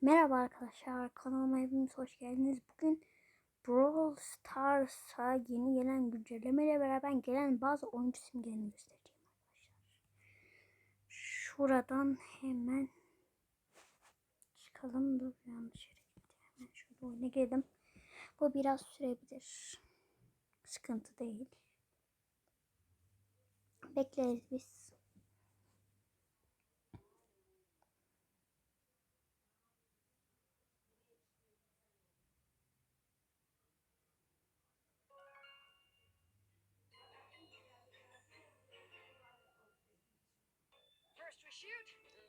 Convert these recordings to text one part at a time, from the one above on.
Merhaba arkadaşlar kanalıma hepiniz hoş geldiniz. Bugün Brawl Stars'a yeni gelen güncellemeyle beraber gelen bazı oyuncu simgelerini göstereceğim arkadaşlar. Şuradan hemen çıkalım. Dur yanlış yere gitti. Hemen şurada oyuna girdim. Bu biraz sürebilir. Sıkıntı değil. Bekleriz biz.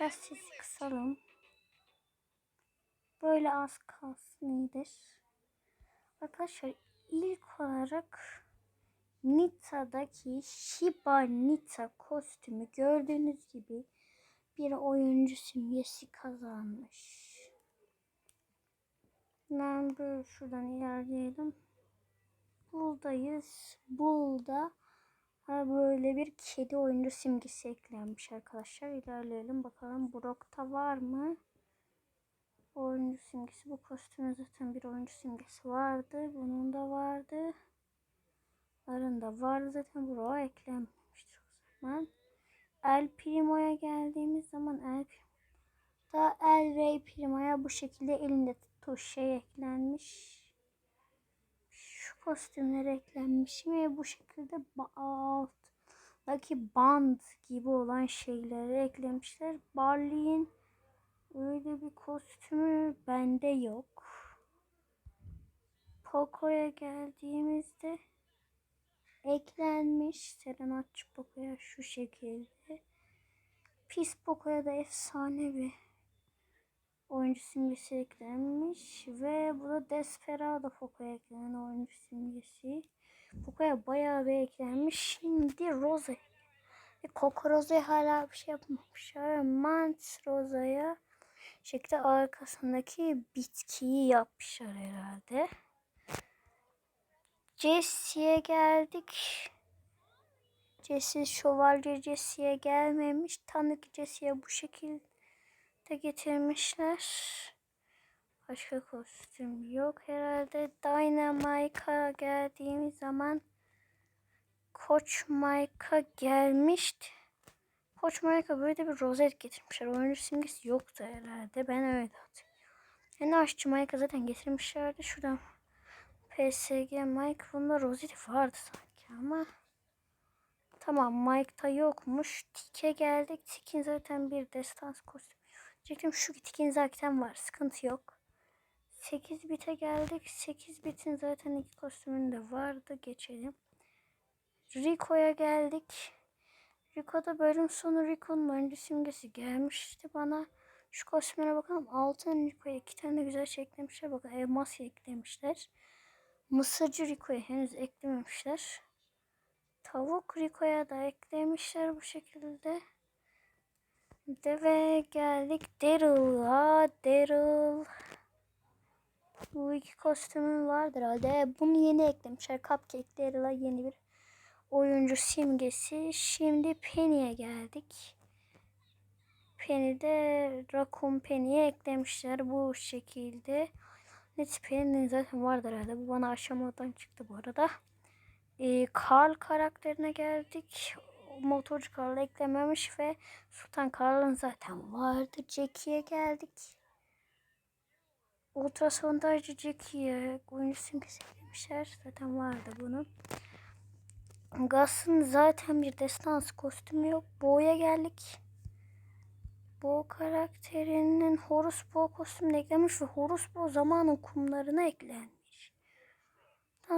Biraz sesi kısalım. Böyle az kalsın iyidir. Arkadaşlar ilk olarak Nita'daki Shiba Nita kostümü gördüğünüz gibi bir oyuncu simgesi kazanmış. Ben böyle şuradan ilerleyelim. Buradayız. Burada Ha, böyle bir kedi oyuncu simgesi eklenmiş arkadaşlar. İlerleyelim bakalım Brock'ta var mı? Oyuncu simgesi. Bu kostümün zaten bir oyuncu simgesi vardı. Bunun da vardı. Arında vardı zaten Brock'a eklenmemiştir o zaman. El Primo'ya geldiğimiz zaman El da El Rey Primo'ya bu şekilde elinde tuttuğu şey eklenmiş kostümleri eklenmiş ve bu şekilde alttaki band gibi olan şeyleri eklemişler. Barley'in öyle bir kostümü bende yok. Poco'ya geldiğimizde eklenmiş. Serenatçı Poco'ya şu şekilde. Pis Poco'ya da efsane bir oyuncu simgesi eklenmiş ve bu da Desperado Poco'ya eklenen oyuncu simgesi. Poco'ya bayağı bir eklenmiş. Şimdi Rose ve Coco Rose'ya hala bir şey yapmamışlar. Mant Rose'ya şekilde arkasındaki bitkiyi yapmışlar herhalde. Jesse'ye geldik. Jesse şövalye Jesse'ye gelmemiş. Tanık Jesse'ye bu şekilde de getirmişler. Başka kostüm yok herhalde. Dynamite'a geldiğimiz zaman Koç Mike'a gelmişti. Koç Mike'a böyle bir rozet getirmişler. Oyuncu simgesi yoktu herhalde. Ben öyle hatırlıyorum. Yani aşçı Mike'a zaten getirmişlerdi. Şuradan PSG Mike bunda rozeti vardı sanki ama Tamam Mike'ta yokmuş. Tik'e geldik. Tik'in zaten bir destans kostüm Diyecektim şu bitikin zaten var. Sıkıntı yok. 8 bite geldik. 8 bitin zaten iki kostümünde vardı. Geçelim. Rico'ya geldik. Rico'da bölüm sonu Rico'nun oyuncu simgesi gelmişti bana. Şu kostümlere bakalım. Altın Rico'ya iki tane güzel şey eklemişler. Bakın elmas eklemişler. Mısırcı Rico'ya henüz eklememişler. Tavuk Rico'ya da eklemişler bu şekilde. De ve geldik Daryl'a. Daryl. Bu iki kostümün vardır herhalde. Bunu yeni eklemişler. Cupcake Daryl'a yeni bir oyuncu simgesi. Şimdi Penny'e geldik. Penny'de Raccoon Penny'e eklemişler bu şekilde. Net Penny'nin zaten vardır herhalde. Bu bana aşamadan çıktı bu arada. Ee, Carl karakterine geldik motorcu Karl'ı eklememiş ve Sultan Karl'ın zaten vardı. Jackie'ye geldik. Ultrasondajcı Jackie'ye oyuncu simgesi. Zaten vardı bunun. Gas'ın zaten bir destans kostümü yok. Bo'ya geldik. Bo karakterinin Horus Bo kostümünü eklemiş ve Horus Bo zamanın kumlarına eklendi.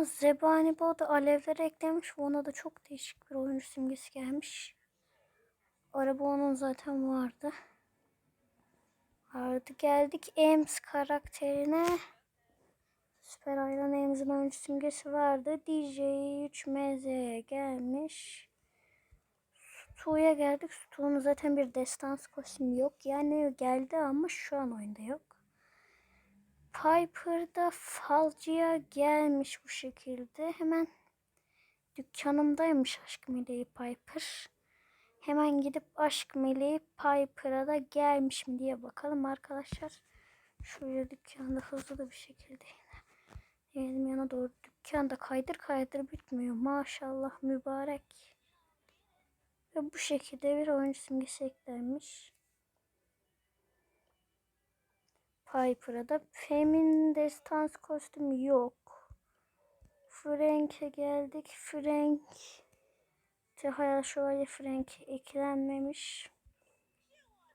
Zebani bu da alevleri eklemiş. Ona da çok değişik bir oyuncu simgesi gelmiş. Araba onun zaten vardı. Vardı geldik Ems karakterine. Süper Ayran Ems'in oyuncu simgesi vardı. DJ 3MZ'ye gelmiş. Stu'ya geldik. Stu'nun zaten bir destans kostümü yok. Yani geldi ama şu an oyunda yok. Piper'da falcıya gelmiş bu şekilde. Hemen dükkanımdaymış aşk meleği Piper. Hemen gidip aşk meleği Piper'a da gelmiş mi diye bakalım arkadaşlar. Şöyle dükkanda hızlı da bir şekilde Elim yana doğru dükkanda kaydır kaydır bitmiyor. Maşallah mübarek. Ve bu şekilde bir oyuncu simgesi eklenmiş. Piper'a da Femin destans kostümü yok. Frank'e geldik. Frank Hayal Şövalye Frank eklenmemiş.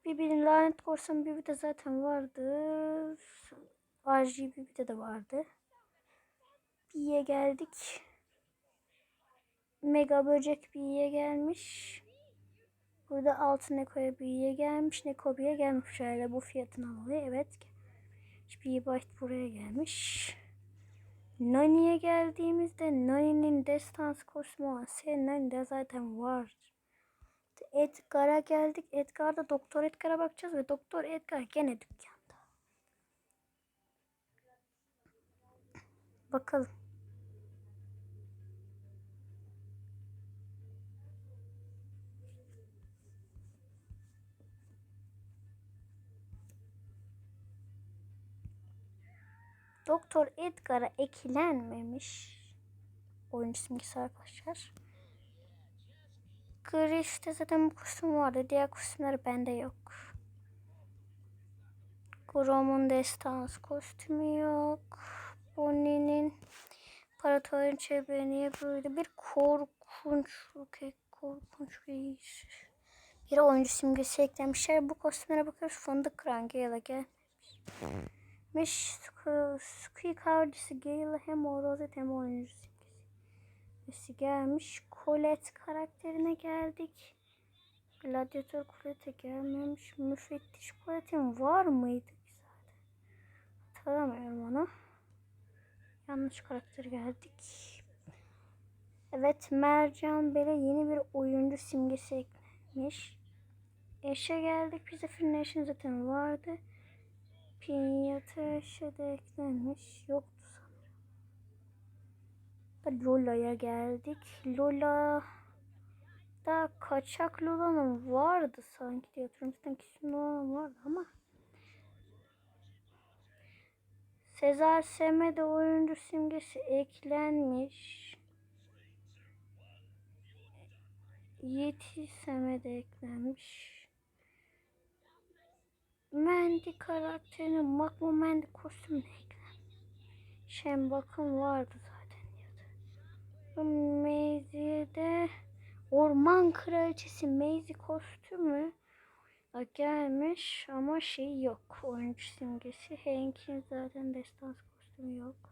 Bibi'nin lanet korsan Bibi de zaten vardı. RGB Bibi de vardı. Bi'ye geldik. Mega böcek Bi'ye gelmiş. Burada altın Neko'ya Bi'ye gelmiş. Neko Bi'ye gelmiş şöyle bu fiyatına alıyor. Evet. Bir byte buraya gelmiş. Nani'ye geldiğimizde Nani'nin destans kostümü olan Nani de zaten var. Edgar'a geldik. Edgar'da Doktor Edgar'a bakacağız ve Doktor Edgar gene dükkanda. Bakalım. Doktor Edgar'a eklenmemiş. Oyun simgesi arkadaşlar. Grish'te zaten bu kostüm vardı. Diğer kostümler bende yok. Grom'un destans kostümü yok. Bonnie'nin Paratoyun çevreni böyle bir korkunç korkunç reis. Bir oyuncu simgesi eklemişler. Bu kostümlere bakıyoruz. Fındık rengi ya da gelmemiş. 5 Squeak avcısı Gale hem Orozet hem oyuncusu gelmiş. Colette karakterine geldik. Gladyatör Colette gelmemiş. Müfettiş Colette'in var mıydı zaten? Hatırlamıyorum onu. Yanlış karakter geldik. Evet Mercan Bele yeni bir oyuncu simgesi eklenmiş. Eşe geldik. Bize Nation zaten vardı. Pinyata de eklenmiş. Yoktu sanırım. Lola'ya geldik. Lola da kaçak Lola'nın vardı sanki diye hatırlıyorum. Zaten kesin Lola'nın vardı ama Sezar Semede oyuncu simgesi eklenmiş. Yeti Semede eklenmiş. Mandy karakterinin Magma Mandy kostümüne eklenmiş. Şen bakım vardı zaten diyordu. Maisy'de Orman Kraliçesi Maisie kostümü gelmiş ama şey yok. Oyuncu simgesi. Hank'in zaten destans kostümü yok.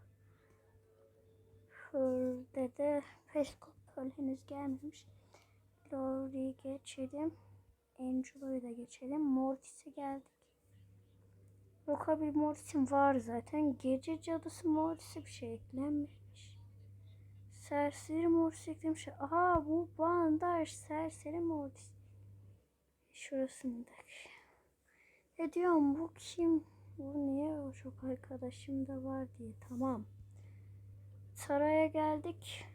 Fır'da de Peskop henüz gelmemiş. Lori geçelim. Angelo'yu da geçelim. Mortis'e geldik. Rockabilly Mortis'in var zaten. Gece cadısı Mortis'e bir şey eklenmemiş. Serseri Mortis eklemiş. Aha bu bandaj serseri Mortis. Şurasındaki. E diyorum bu kim? Bu niye o çok arkadaşım da var diye. Tamam. Saraya geldik.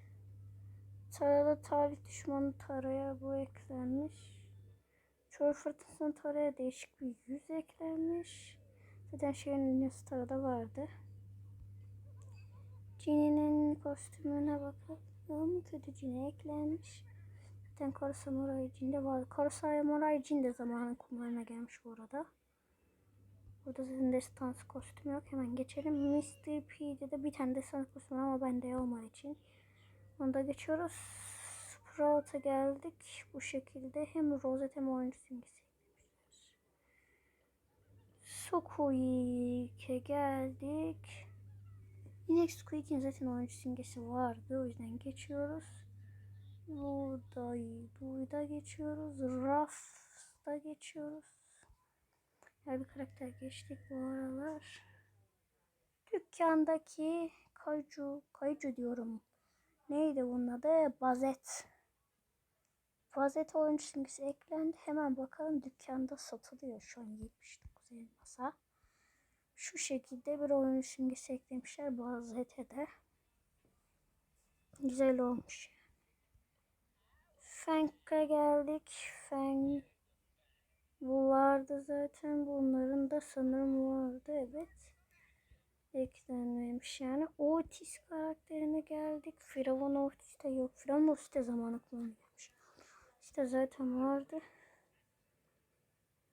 Sarada tarih düşmanı Tara'ya bu eklenmiş. Çöl fırtınasının Tara'ya değişik bir yüz eklenmiş. Zaten şeyin ünlü Tara'da vardı. Jin'in kostümüne bakalım. Kötü Jin'e eklenmiş. Zaten Kara Samurai Jin'de vardı. Kara Samurai Jin de zamanın kumlarına gelmiş bu arada. Burada zaten destans kostümü yok. Hemen geçelim. Mr. P'de de bir tane destans kostümü ama bende olmadığı için. Onu da geçiyoruz. Sprout'a geldik. Bu şekilde hem rozet hem oyuncu simgesi Sokuik'e geldik. Yine Squeak'in zaten oyuncu simgesi vardı. O yüzden geçiyoruz. Buradayı, burada geçiyoruz. Raf'da geçiyoruz. Ya bir karakter geçtik bu aralar. Dükkandaki kaycu, kaycu diyorum. Neydi bunun adı? Bazet. Bazet oyuncu simgesi eklendi. Hemen bakalım dükkanda satılıyor şu an 79 elmasa. Şu şekilde bir oyuncu simgesi eklemişler Bazet'e Güzel olmuş. Fank'a geldik. Fank Bu vardı zaten. Bunların da sanırım vardı. Evet. Eklenmemiş yani. Otis karakterine geldik. Firavun Otis'te yok. Firavun Otis'te zamanı kullanılmış. İşte zaten vardı.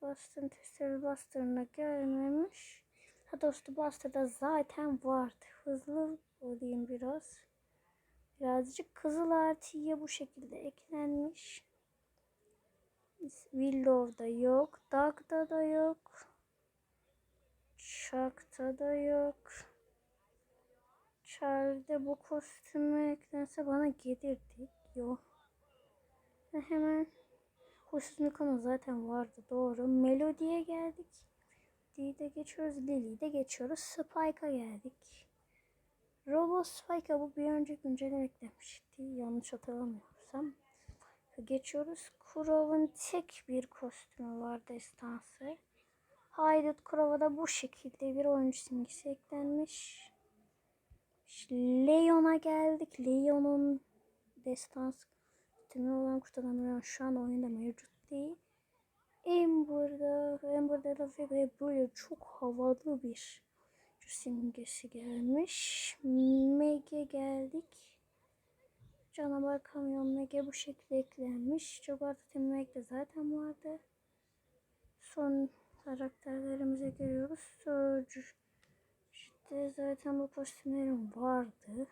Boston Tester Buster'ına gelmemiş. Ha dostu Buster'da zaten vardı. Hızlı olayım biraz. Birazcık kızıl artıya bu şekilde eklenmiş. Willow'da yok. Dag'da da yok. Chuck'ta da yok. Charlie'de bu kostümü eklense bana gelirdi. Yok. Hemen Huysuz Miko'nun zaten vardı doğru. Melody'ye geldik. Melody'yi de geçiyoruz. Lily'yi de geçiyoruz. Spike'a geldik. Robo Spike'a bu bir önceki güncelleme eklemişti. Yanlış hatırlamıyorsam. Geçiyoruz. Kurov'un tek bir kostümü var destansı. Haydut Kurov'a da bu şekilde bir oyuncu simgesi eklenmiş. Leon'a geldik. Leon'un destans kostümü olan kutudan şu an oyunda mevcut değil. Amber'da, Amber'da da ve böyle çok havalı bir simgesi gelmiş. Meg'e geldik. Canavar kamyon Meg'e bu şekilde eklenmiş. Jogarta Team Meg'de zaten vardı. Son karakterlerimize geliyoruz. Surge. İşte zaten bu kostümlerim vardı.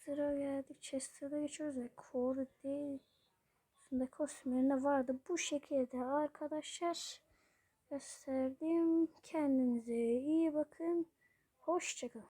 Chester'a geldik. Chester'a geçiyoruz ve Core değil. Aslında kostümlerinde vardı. Bu şekilde arkadaşlar gösterdim. Kendinize iyi bakın. Hoşçakalın.